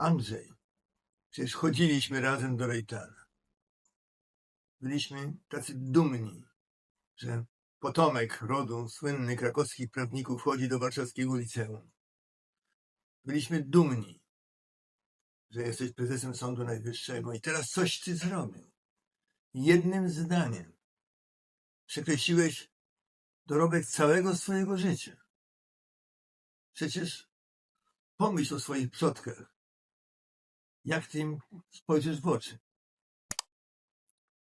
Andrzej, przecież chodziliśmy razem do Rejtana. Byliśmy tacy dumni, że potomek rodu słynnych krakowskich prawników chodzi do warszawskiego liceum. Byliśmy dumni, że jesteś prezesem Sądu Najwyższego i teraz coś ty zrobił. Jednym zdaniem przekreśliłeś dorobek całego swojego życia. Przecież pomyśl o swoich przodkach. Jak ty im spojrzysz w oczy.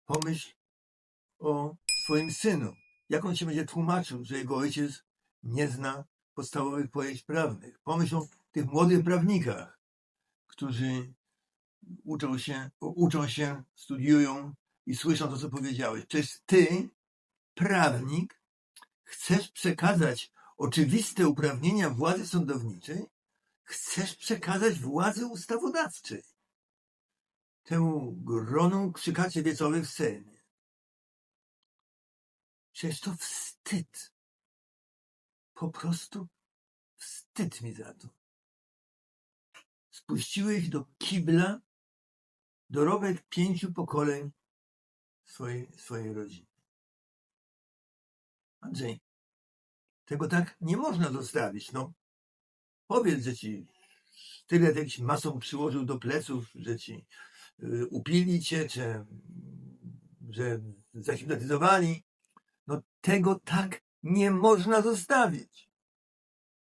Pomyśl o swoim synu. Jak on się będzie tłumaczył, że jego ojciec nie zna podstawowych pojęć prawnych. Pomyśl o tych młodych prawnikach, którzy uczą się, uczą się, studiują i słyszą to, co powiedziałeś. Przecież ty, prawnik, chcesz przekazać oczywiste uprawnienia władzy sądowniczej, chcesz przekazać władzy ustawodawczej temu gronu krzykaczy wiecowych w Sejmie. Przecież to wstyd. Po prostu wstyd mi za to. Spuściłeś do kibla dorobek pięciu pokoleń swojej, swojej rodziny. Andrzej, tego tak nie można zostawić. No, powiedz, że ci tyle jakiś masą przyłożył do pleców, że ci y, upili cię, czy że zahipnotyzowali. No tego tak nie można zostawić.